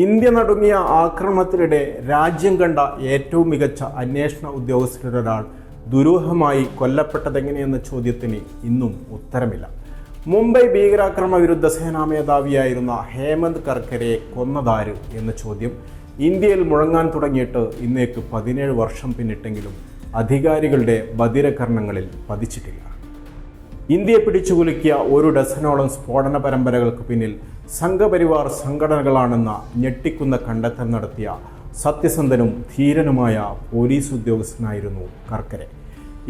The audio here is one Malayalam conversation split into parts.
ഇന്ത്യ നടുങ്ങിയ ആക്രമണത്തിനിടെ രാജ്യം കണ്ട ഏറ്റവും മികച്ച അന്വേഷണ ഉദ്യോഗസ്ഥരൊരാൾ ദുരൂഹമായി കൊല്ലപ്പെട്ടതെങ്ങനെയെന്ന ചോദ്യത്തിന് ഇന്നും ഉത്തരമില്ല. മുംബൈ ഭീകരാക്രമ വിരുദ്ധ സേനാ മേധാവിയായിരുന്ന ഹേമന്ത് കർക്കരെ കൊന്നതാര് എന്ന ചോദ്യം ഇന്ത്യയിൽ മുഴങ്ങാൻ തുടങ്ങിയിട്ട് ഇന്നേക്ക് പതിനേഴ് വർഷം പിന്നിട്ടെങ്കിലും അധികാരികളുടെ ബദിരകർണങ്ങളിൽ പതിച്ചിട്ടില്ല. ഇന്ത്യയെ പിടിച്ചുകുലുക്കിയ ഒരു ഡസനോളം സ്ഫോടന പരമ്പരകൾക്ക് പിന്നിൽ സംഘപരിവാർ സംഘടനകളാണെന്ന ഞെട്ടിക്കുന്ന കണ്ടെത്തൽ നടത്തിയ സത്യസന്ധനും ധീരനുമായ പോലീസ് ഉദ്യോഗസ്ഥനായിരുന്നു കർക്കരെ.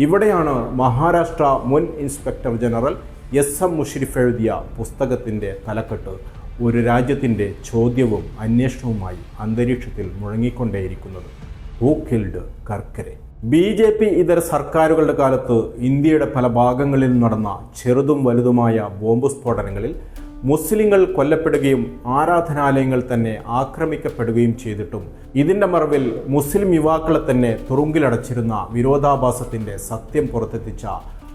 ഇവിടെയാണ് മഹാരാഷ്ട്ര മുൻ inspector general S M Mushrif എഴുതിയ പുസ്തകത്തിന്റെ തലക്കെട്ട് ഒരു രാജ്യത്തിന്റെ ചോദ്യവും അന്വേഷണവുമായി അന്തരീക്ഷത്തിൽ മുഴങ്ങിക്കൊണ്ടേയിരിക്കുന്നത്. Who killed Karkare. B J P ഇതര സർക്കാരുകളുടെ കാലത്ത് ഇന്ത്യയുടെ പല ഭാഗങ്ങളിൽ നടന്ന ചെറുതും വലുതുമായ ബോംബ് സ്ഫോടനങ്ങളിൽ മുസ്ലിങ്ങൾ കൊല്ലപ്പെടുകയും ആരാധനാലയങ്ങൾ തന്നെ ആക്രമിക്കപ്പെടുകയും ചെയ്തിട്ടും ഇതിന്റെ മറവിൽ മുസ്ലിം യുവാക്കളെ തന്നെ തുറുങ്കിലടച്ചിരുന്ന വിരോധാഭാസത്തിന്റെ സത്യം പുറത്തെത്തിച്ച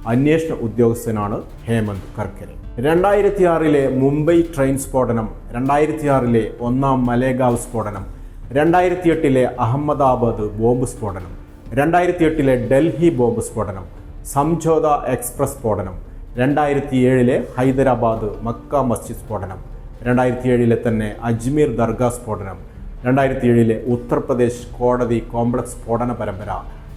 അന്വേഷണ ഉദ്യോഗസ്ഥനാണ് ഹേമന്ത് കർക്കരെ രണ്ടായിരത്തി ആറിലെ മുംബൈ ട്രെയിൻ സ്ഫോടനം രണ്ടായിരത്തി ആറിലെ ഒന്നാം മലേഗാവ് സ്ഫോടനം രണ്ടായിരത്തി എട്ടിലെ അഹമ്മദാബാദ് ബോംബ് സ്ഫോടനം രണ്ടായിരത്തി എട്ടിലെ ഡൽഹി ബോംബ് സ്ഫോടനം സംഝോത എക്സ്പ്രസ് സ്ഫോടനം രണ്ടായിരത്തി ഏഴിലെ ഹൈദരാബാദ് മക്ക മസ്ജിദ് സ്ഫോടനം രണ്ടായിരത്തി ഏഴിലെ തന്നെ അജ്മീർ ദർഗ സ്ഫോടനം രണ്ടായിരത്തി ഏഴിലെ ഉത്തർപ്രദേശ് കോടതി കോംപ്ലക്സ് സ്ഫോടന പരമ്പര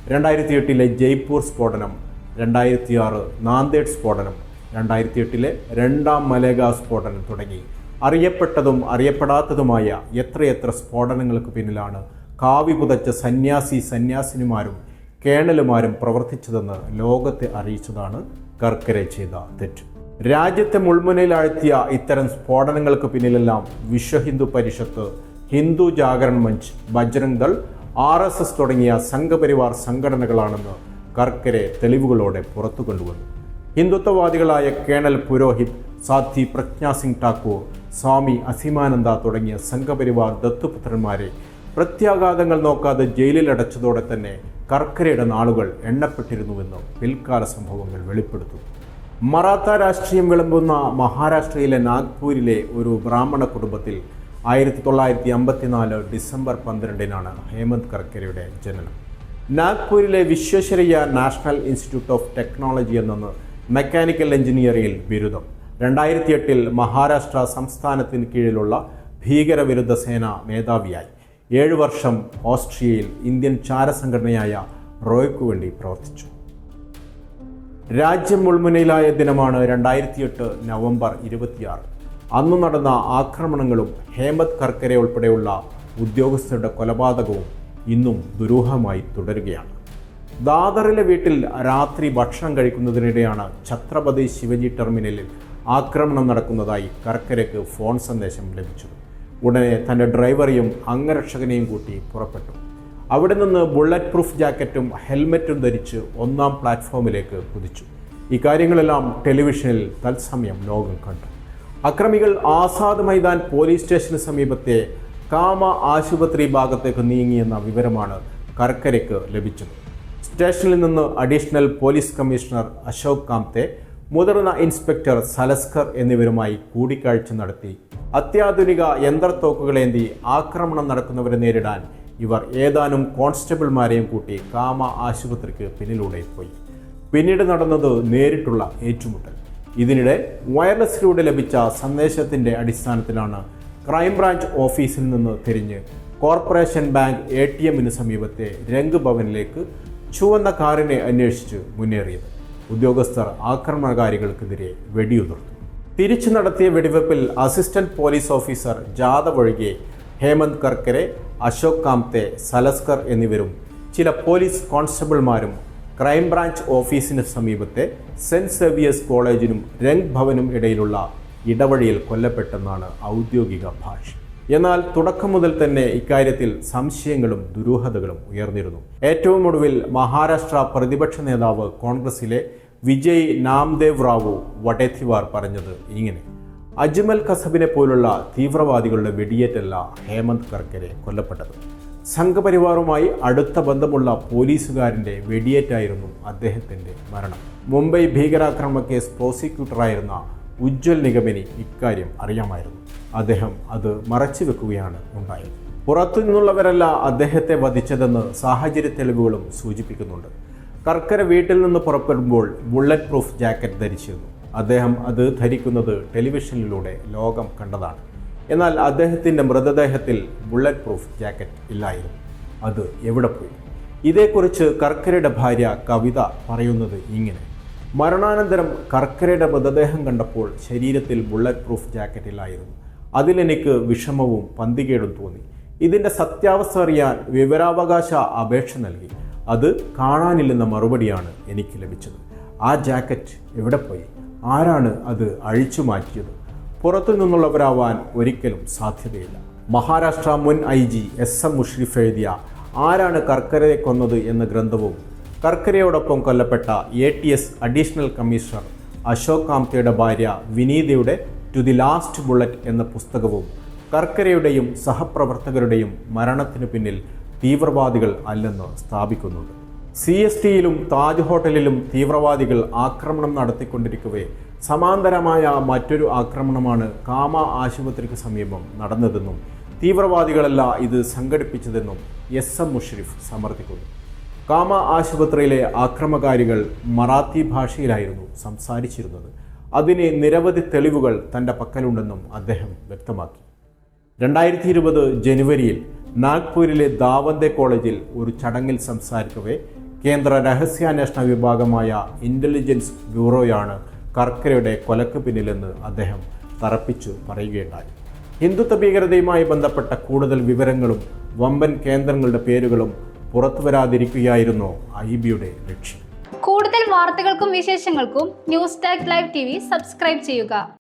രണ്ടായിരത്തി എട്ടിലെ ജയ്പൂർ സ്ഫോടനം രണ്ടായിരത്തി ആറ് നാന്ദേഡ് സ്ഫോടനം രണ്ടായിരത്തി എട്ടിലെ രണ്ടാം മലേഗ സ്ഫോടനം തുടങ്ങി. അറിയപ്പെട്ടതും അറിയപ്പെടാത്തതുമായ എത്രയെത്ര സ്ഫോടനങ്ങൾക്ക് പിന്നിലാണ് കാവി പുതച്ച സന്യാസി സന്യാസിനിമാരും കേണലുമാരും പ്രവർത്തിച്ചതെന്ന് ലോകത്തെ അറിയിച്ചതാണ് കർക്കരെ ചെയ്ത തെറ്റ്. രാജ്യത്തെ മുൾമുനയിലാഴ്ത്തിയ ഇത്തരം സ്ഫോടനങ്ങൾക്ക് പിന്നിലെല്ലാം Vishwa Hindu Parishad Hindu Jagran Manch Bajrang Dal R S S തുടങ്ങിയ സംഘപരിവാർ സംഘടനകളാണെന്ന് കർക്കരെ തെളിവുകളോടെ പുറത്തു കൊണ്ടുവന്നു ഹിന്ദുത്വവാദികളായ കേണൽ പുരോഹിത് സാധി പ്രജ്ഞാ സിംഗ് ഠാക്കൂർ സ്വാമി അസീമാനന്ദ തുടങ്ങിയ സംഘപരിവാർ ദത്തുപുത്രന്മാരെ പ്രത്യാഘാതങ്ങൾ നോക്കാതെ ജയിലിൽ അടച്ചതോടെ തന്നെ കർക്കരയുടെ നാളുകൾ എണ്ണപ്പെട്ടിരുന്നുവെന്ന് പിൽക്കാല സംഭവങ്ങൾ വെളിപ്പെടുത്തുന്നു. മറാത്ത രാഷ്ട്രീയം വിളമ്പുന്ന മഹാരാഷ്ട്രയിലെ നാഗ്പൂരിലെ ഒരു ബ്രാഹ്മണ കുടുംബത്തിൽ ആയിരത്തി തൊള്ളായിരത്തി അമ്പത്തിനാല് ഡിസംബർ പന്ത്രണ്ടിനാണ് ഹേമന്ത് കർക്കരയുടെ ജനനം. നാഗ്പൂരിലെ Visvesvaraya national institute of technology എന്ന മെക്കാനിക്കൽ എഞ്ചിനീയറിംഗിൽ ബിരുദം. രണ്ടായിരത്തി എട്ടിൽ മഹാരാഷ്ട്ര സംസ്ഥാനത്തിന് കീഴിലുള്ള ഭീകരവിരുദ്ധ സേന മേധാവിയായി. ഏഴ് വർഷം ഓസ്ട്രിയയിൽ ഇന്ത്യൻ ചാരസംഘടനയായ റോയ്ക്കു വേണ്ടി പ്രവർത്തിച്ചു. രാജ്യം മുൾമുനയിലായ ദിനമാണ് രണ്ടായിരത്തി എട്ട് നവംബർ ഇരുപത്തിയാറ്. അന്ന് നടന്ന ആക്രമണങ്ങളും ഹേമത് കർക്കരെ ഉൾപ്പെടെയുള്ള ഉദ്യോഗസ്ഥരുടെ കൊലപാതകവും ഇന്നും ദുരൂഹമായി തുടരുകയാണ്. ദാദറിലെ വീട്ടിൽ രാത്രി ഭക്ഷണം കഴിക്കുന്നതിനിടെയാണ് ഛത്രപതി ശിവജി ടെർമിനലിൽ ആക്രമണം നടക്കുന്നതായി കർക്കരയ്ക്ക് ഫോൺ സന്ദേശം ലഭിച്ചത്. ഉടനെ തന്റെ ഡ്രൈവറെയും അംഗരക്ഷകനെയും കൂട്ടി പുറപ്പെട്ടു. അവിടെ നിന്ന് ബുള്ളറ്റ് പ്രൂഫ് ജാക്കറ്റും ഹെൽമറ്റും ധരിച്ച് ഒന്നാം പ്ലാറ്റ്ഫോമിലേക്ക് കുതിച്ചു. ഇക്കാര്യങ്ങളെല്ലാം ടെലിവിഷനിൽ തത്സമയം ലോകം കണ്ടു. അക്രമികൾ ആസാദ് മൈതാൻ പോലീസ് സ്റ്റേഷന് സമീപത്തെ കാമ ആശുപത്രി ഭാഗത്തേക്ക് നീങ്ങിയെന്ന വിവരമാണ് കർക്കരയ്ക്ക് ലഭിച്ചത്. സ്റ്റേഷനിൽ നിന്ന് additional police commissioner Ashok Kamte മുതിർന്ന ഇൻസ്പെക്ടർ സലസ്കർ എന്നിവരുമായി കൂടിക്കാഴ്ച നടത്തി അത്യാധുനിക യന്ത്രത്തോക്കുകളേന്തി ആക്രമണം നടക്കുന്നവരെ നേരിടാൻ ഇവർ ഏതാനും കോൺസ്റ്റബിൾമാരെയും കൂട്ടി കാമ ആശുപത്രിക്ക് പിന്നിലൂടെ പോയി. പിന്നീട് നടന്നത് നേരിട്ടുള്ള ഏറ്റുമുട്ടൽ. ഇതിനിടെ വയർലെസ്സിലൂടെ ലഭിച്ച സന്ദേശത്തിന്റെ അടിസ്ഥാനത്തിലാണ് ക്രൈംബ്രാഞ്ച് ഓഫീസിൽ നിന്ന് തിരിഞ്ഞ് കോർപ്പറേഷൻ ബാങ്ക് എ ടി എമ്മിന് സമീപത്തെ രംഗ് ഭവനിലേക്ക് ചുവന്ന കാറിനെ അന്വേഷിച്ച് മുന്നേറിയത്. ഉദ്യോഗസ്ഥർ ആക്രമണകാരികൾക്കെതിരെ വെടിയുതിർത്തു. തിരിച്ചു നടത്തിയ വെടിവെപ്പിൽ അസിസ്റ്റന്റ് പോലീസ് ഓഫീസർ ജാദവ് ഒഴികെ ഹേമന്ത് കർക്കരെ അശോക് കാംത്തെ സലസ്കർ എന്നിവരും ചില പോലീസ് കോൺസ്റ്റബിൾമാരും ക്രൈംബ്രാഞ്ച് ഓഫീസിന് സമീപത്തെ സെന്റ് സേവിയേഴ്സ് കോളേജിനും രംഗ് ഭവനും ഇടയിലുള്ള ഇടവഴിയിൽ കൊല്ലപ്പെട്ടെന്നാണ് ഔദ്യോഗിക ഭാഷ. എന്നാൽ തുടക്കം മുതൽ തന്നെ ഇക്കാര്യത്തിൽ സംശയങ്ങളും ദുരൂഹതകളും ഉയർന്നിരുന്നു. ഏറ്റവും ഒടുവിൽ മഹാരാഷ്ട്ര പ്രതിപക്ഷ നേതാവ് കോൺഗ്രസിലെ വിജയ് നാംദേവ് റാവു വടേത്തിവാർ പറഞ്ഞത് ഇങ്ങനെ. അജ്മൽ കസബിനെ പോലുള്ള തീവ്രവാദികളുടെ വെടിയേറ്റല്ല ഹേമന്ത് കർക്കരെ കൊല്ലപ്പെട്ടത്. സംഘപരിവാറുമായി അടുത്ത ബന്ധമുള്ള പോലീസുകാരന്റെ വെടിയേറ്റായിരുന്നു അദ്ദേഹത്തിന്റെ മരണം. മുംബൈ ഭീകരാക്രമണ കേസ് പ്രോസിക്യൂട്ടറായിരുന്ന ഉജ്ജ്വൽ നിഗമിനി ഇക്കാര്യം അറിയാമായിരുന്നു. അദ്ദേഹം അത് മറച്ചു വെക്കുകയാണ് ഉണ്ടായത്. പുറത്തു നിന്നുള്ളവരല്ല അദ്ദേഹത്തെ വധിച്ചതെന്ന് സാഹചര്യ തെളിവുകളും സൂചിപ്പിക്കുന്നുണ്ട്. കർക്കര വീട്ടിൽ നിന്ന് പുറപ്പെടുമ്പോൾ ബുള്ളറ്റ് പ്രൂഫ് ജാക്കറ്റ് ധരിച്ചിരുന്നു അദ്ദേഹം അത് ധരിക്കുന്നത് ടെലിവിഷനിലൂടെ ലോകം കണ്ടതാണ്. എന്നാൽ അദ്ദേഹത്തിന്റെ മൃതദേഹത്തിൽ ബുള്ളറ്റ് പ്രൂഫ് ജാക്കറ്റ് ഇല്ലായിരുന്നു. അത് എവിടെ പോയി? ഇതേക്കുറിച്ച് കർക്കരയുടെ ഭാര്യ കവിത പറയുന്നത് ഇങ്ങനെ. മരണാനന്തരം കർക്കരയുടെ മൃതദേഹം കണ്ടപ്പോൾ ശരീരത്തിൽ ബുള്ളറ്റ് പ്രൂഫ് ജാക്കറ്റ് ഇല്ലായിരുന്നു. അതിലെനിക്ക് വിഷമവും പന്തികേടും തോന്നി. ഇതിന്റെ സത്യാവസ്ഥ അറിയാൻ വിവരാവകാശ അപേക്ഷ നൽകി. അത് കാണാനില്ലെന്ന മറുപടിയാണ് എനിക്ക് ലഭിച്ചത്. ആ ജാക്കറ്റ് എവിടെ പോയി? ആരാണ് അത് അഴിച്ചു മാറ്റിയത്? പുറത്തു നിന്നുള്ളവരാവാൻ ഒരിക്കലും സാധ്യതയില്ല. മഹാരാഷ്ട്ര മുൻ I G S M Mushrif എഴുതിയ ആരാണ് കർക്കരയെ കൊന്നത് എന്ന ഗ്രന്ഥവും കർക്കരയോടൊപ്പം കൊല്ലപ്പെട്ട A T S additional commissioner Ashok കാംതയുടെ ഭാര്യ വിനീതയുടെ ടു ദി ലാസ്റ്റ് ബുള്ളറ്റ് എന്ന പുസ്തകവും കർക്കരയുടെയും സഹപ്രവർത്തകരുടെയും മരണത്തിനു പിന്നിൽ തീവ്രവാദികൾ അല്ലെന്ന് സ്ഥാപിക്കുന്നുണ്ട്. സി എസ് ടിയിലും താജ് ഹോട്ടലിലും തീവ്രവാദികൾ ആക്രമണം നടത്തിക്കൊണ്ടിരിക്കവേ സമാന്തരമായ മറ്റൊരു ആക്രമണമാണ് കാമ ആശുപത്രിക്ക് സമീപം നടന്നതെന്നും തീവ്രവാദികളല്ല ഇത് സംഘടിപ്പിച്ചതെന്നും എസ് എം മുഷരിഫ് സമർത്ഥിക്കുന്നു. കാമ ആശുപത്രിയിലെ ആക്രമകാരികൾ മറാത്തി ഭാഷയിലായിരുന്നു സംസാരിച്ചിരുന്നത്. അതിന് നിരവധി തെളിവുകൾ തന്റെ പക്കലുണ്ടെന്നും അദ്ദേഹം വ്യക്തമാക്കി. രണ്ടായിരത്തി ഇരുപത് ജനുവരിയിൽ നാഗ്പൂരിലെ ദാവന്തെ കോളേജിൽ ഒരു ചടങ്ങിൽ സംസാരിക്കവേ കേന്ദ്ര രഹസ്യാന്വേഷണ വിഭാഗമായ ഇന്റലിജൻസ് ബ്യൂറോയാണ് കർക്കരയുടെ കൊലക്ക് പിന്നിലെന്ന് അദ്ദേഹം തറപ്പിച്ചു പറയുകയുണ്ടായി. ഹിന്ദുത്വ ഭീകരതയുമായി ബന്ധപ്പെട്ട കൂടുതൽ വിവരങ്ങളും വമ്പൻ കേന്ദ്രങ്ങളുടെ പേരുകളും പുറത്തു വരാതിരിക്കുകയായിരുന്നു ഐ ബിയുടെ ലക്ഷ്യം. കൂടുതൽ വാർത്തകൾക്കും വിശേഷങ്ങൾക്കും news tag live T subscribe ചെയ്യുക.